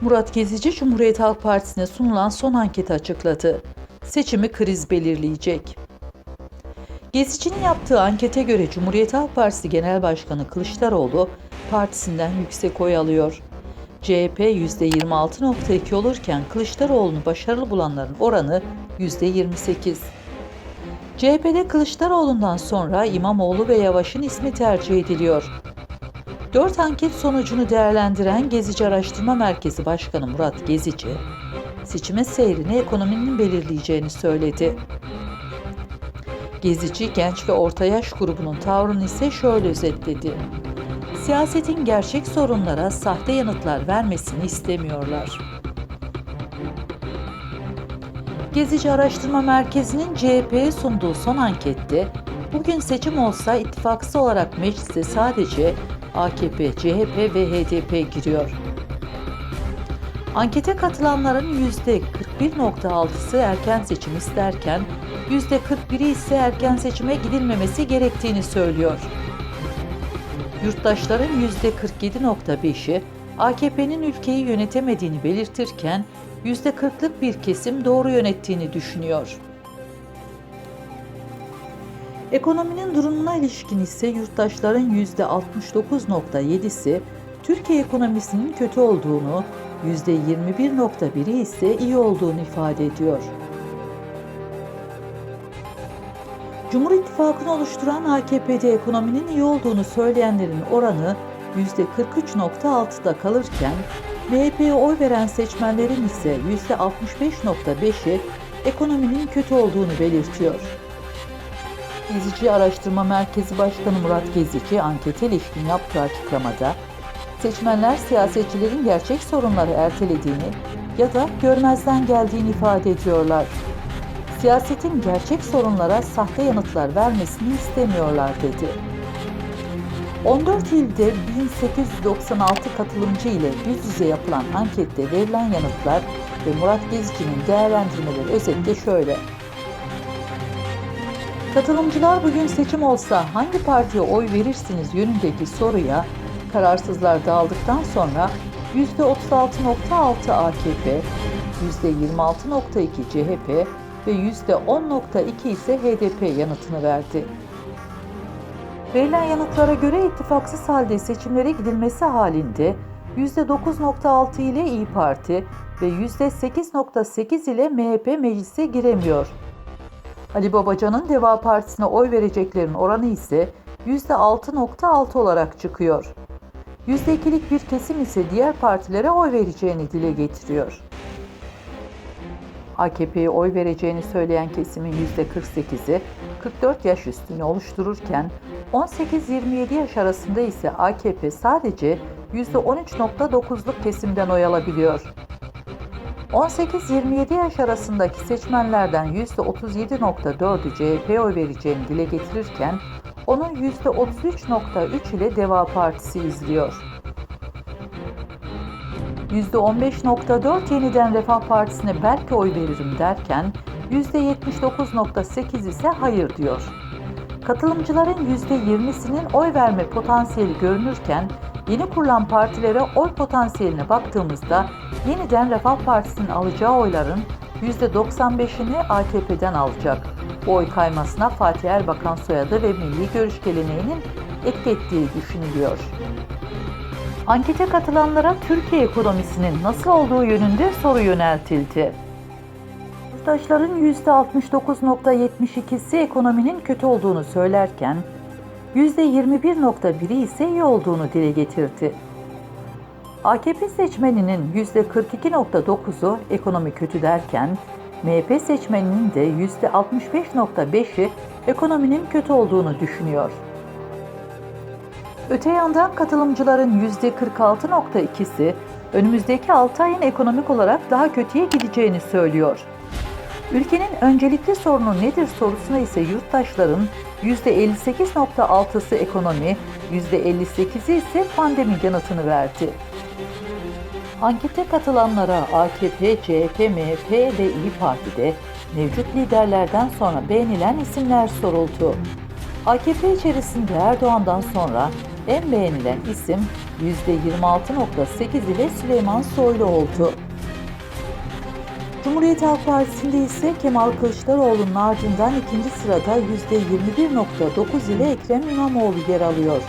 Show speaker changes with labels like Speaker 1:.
Speaker 1: Murat Gezici Cumhuriyet Halk Partisi'ne sunulan son anketi açıkladı. Seçimi kriz belirleyecek. Gezici'nin yaptığı ankete göre Cumhuriyet Halk Partisi Genel Başkanı Kılıçdaroğlu partisinden yüksek oy alıyor. CHP %26.2 olurken Kılıçdaroğlu'nu başarılı bulanların oranı %28. CHP'de Kılıçdaroğlu'ndan sonra İmamoğlu ve Yavaş'ın ismi tercih ediliyor. 4 anket sonucunu değerlendiren Gezici Araştırma Merkezi Başkanı Murat Gezici, seçime seyrini ekonominin belirleyeceğini söyledi. Gezici genç ve orta yaş grubunun tavrını ise şöyle özetledi. Siyasetin gerçek sorunlara sahte yanıtlar vermesini istemiyorlar. Gezici Araştırma Merkezi'nin CHP'ye sunduğu son ankette bugün seçim olsa ittifaksı olarak meclise sadece AKP, CHP ve HDP giriyor. Ankete katılanların %41.6'sı erken seçim isterken %41'i ise erken seçime gidilmemesi gerektiğini söylüyor. Yurttaşların %47.5'i AKP'nin ülkeyi yönetemediğini belirtirken %40'lık bir kesim doğru yönettiğini düşünüyor. Ekonominin durumuna ilişkin ise yurttaşların %69.7'si Türkiye ekonomisinin kötü olduğunu, %21.1'i ise iyi olduğunu ifade ediyor. Cumhur İttifakı'nı oluşturan AKP'de ekonominin iyi olduğunu söyleyenlerin oranı %43.6'da kalırken MHP'ye oy veren seçmenlerin ise %65.5'i ekonominin kötü olduğunu belirtiyor. Gezici Araştırma Merkezi Başkanı Murat Gezici ankete ilişkin yaptığı açıklamada seçmenler siyasetçilerin gerçek sorunları ertelediğini ya da görmezden geldiğini ifade ediyorlar. Siyasetin gerçek sorunlara sahte yanıtlar vermesini istemiyorlar dedi. 14 ilde 1896 katılımcı ile yüz yüze yapılan ankette verilen yanıtlar ve Murat Gezici'nin değerlendirmeleri özetle şöyle. Katılımcılar bugün seçim olsa hangi partiye oy verirsiniz yönündeki soruya kararsızlar dağıldıktan sonra %36.6 AKP, %26.2 CHP ve %10.2 ise HDP yanıtını verdi. Verilen yanıtlara göre ittifaksız halde seçimlere gidilmesi halinde %9.6 ile İyi Parti ve %8.8 ile MHP meclise giremiyor. Ali Babacan'ın Deva Partisi'ne oy vereceklerin oranı ise %6.6 olarak çıkıyor. %2'lik bir kesim ise diğer partilere oy vereceğini dile getiriyor. AKP'ye oy vereceğini söyleyen kesimin %48'i 44 yaş üstünü oluştururken 18-27 yaş arasında ise AKP sadece %13.9'luk kesimden oy alabiliyor. 18-27 yaş arasındaki seçmenlerden %37.4'ü CHP oy vereceğini dile getirirken onun %33.3 ile Deva Partisi izliyor. %15.4 yeniden Refah Partisi'ne belki oy veririm derken %79.8 ise hayır diyor. Katılımcıların %20'sinin oy verme potansiyeli görünürken yeni kurulan partilere oy potansiyeline baktığımızda yeniden Refah Partisi'nin alacağı oyların %95'ini AKP'den alacak. Bu oy kaymasına Fatih Erbakan soyadı ve Milli Görüş geleneğinin etki düşünülüyor. Ankete katılanlara Türkiye ekonomisinin nasıl olduğu yönünde soru yöneltildi. Yurttaşların %69.72'si ekonominin kötü olduğunu söylerken, %21.1'i ise iyi olduğunu dile getirdi. AKP seçmeninin %42.9'u ekonomi kötü derken, MHP seçmeninin de %65.5'i ekonominin kötü olduğunu düşünüyor. Öte yandan katılımcıların %46.2'si önümüzdeki 6 ayın ekonomik olarak daha kötüye gideceğini söylüyor. Ülkenin öncelikli sorunu nedir sorusuna ise yurttaşların %58.6'sı ekonomi, %58'i ise pandemi yanıtını verdi. Ankete katılanlara AKP, CHP, MHP ve İyi Parti'de mevcut liderlerden sonra beğenilen isimler soruldu. AKP içerisinde Erdoğan'dan sonra en beğenilen isim %26.8 ile Süleyman Soylu oldu. Cumhuriyet Halk Partisi'nde ise Kemal Kılıçdaroğlu'nun ardından ikinci sırada %21.9 ile Ekrem İmamoğlu yer alıyor.